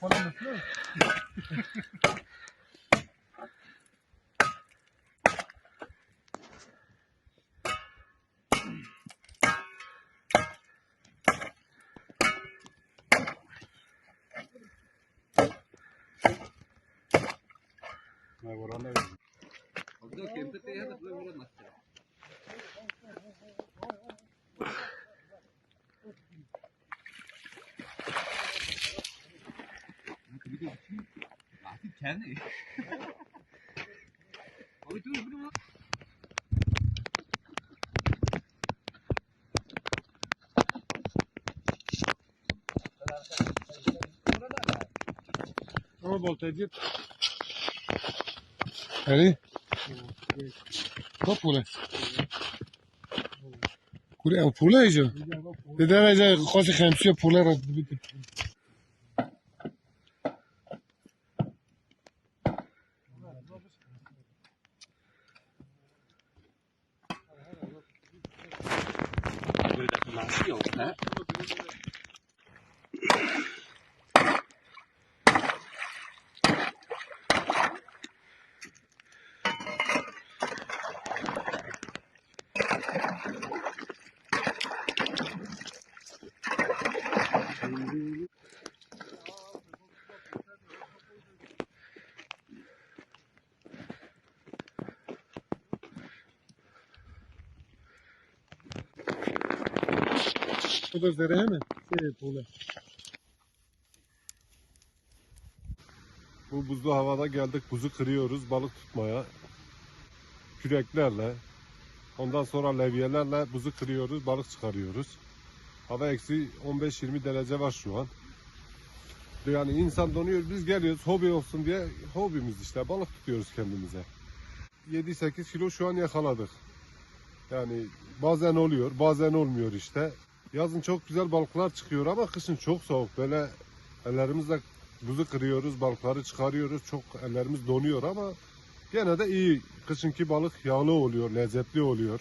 One on the floor. No, we're on there. Kendi. Abi dur dur. Ama voltaggi. Vedi? Oppure? Pure, è un puleggio. Vedete già cose che non sia pulere. Böyle Thank you. Da zerre mi? Şey, pule. Bu buzlu havada geldik buzu kırıyoruz balık tutmaya. Küreklerle. Ondan sonra levyelerle buzu kırıyoruz balık çıkarıyoruz. Hava eksi 15-20 derece var şu an. Yani insan donuyor biz geliyoruz hobi olsun diye hobimiz işte balık tutuyoruz kendimize. 7-8 kilo şu an yakaladık. Yani bazen oluyor bazen olmuyor işte. Yazın çok güzel balıklar çıkıyor ama kışın çok soğuk. Böyle ellerimizle buzu kırıyoruz, balıkları çıkarıyoruz. Çok ellerimiz donuyor ama gene de iyi. Kışınki balık yağlı oluyor, lezzetli oluyor.